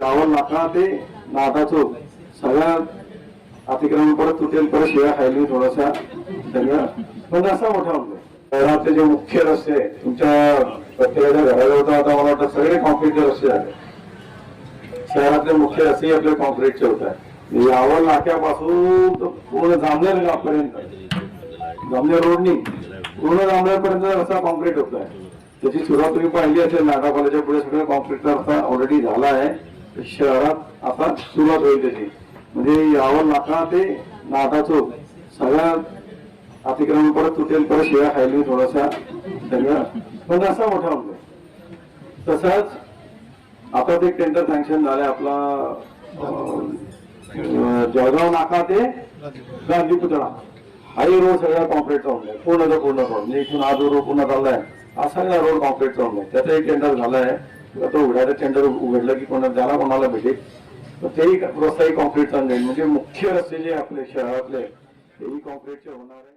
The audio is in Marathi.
श्रावण नाका ते नाथा चौक सगळ्या अतिक्रमण परत तुटेल परत शिळा खायली थोडासा सगळं पण असा मोठा होतो शहरातले जे मुख्य रस्ते आहेत, तुमच्या प्रत्येकाच्या घराजवळ आता मला वाटतं सगळे कॉन्क्रीटचे रस्ते झाले शहरातले मुख्य रस्ते आपले कॉन्क्रीटचे होत आहेत. म्हणजे यावर नाक्यापासून तर पूर्ण जामनेर गावपर्यंत. जामनेर रोडनी पूर्ण जामनेरपर्यंत रस्ता कॉन्क्रीट होत आहे. त्याची सुरुवात तुम्ही पाहिली असेल नागा कॉलेजच्या पुढे सगळं कॉन्क्रीटचा रस्ता ऑलरेडी झाला आहे. शहरात आता सुरुवात होईल त्याची. म्हणजे यावर नाका ते नाका चौक सगळ्या अतिक्रमण परत तुटेल परत शिव्या खायला थोडासा. सगळं पण असा मोठा होतो तसंच आता ते टेंडर सँक्शन झालंय आपला जळगाव नाका ते गांधी पुतळा. हाही रोड सगळा कॉन्क्रीटचा होऊन जाईल. पूर्ण पूर्ण रोड म्हणजे इथून आज रोड पूर्ण चाललाय हा सगळा रोड कॉन्क्रीटचा होऊन जाईल. त्याचं एक टेंडर झालाय. आता उघडायचं टेंडर उघडलं की कोणा ज्याला कोणाला भेटेल. तर तेही रस्ताही कॉन्क्रीटचा जाईल म्हणजे मुख्य रस्ते जे आपले शहरातले तेही कॉन्क्रीटचे होणार आहे.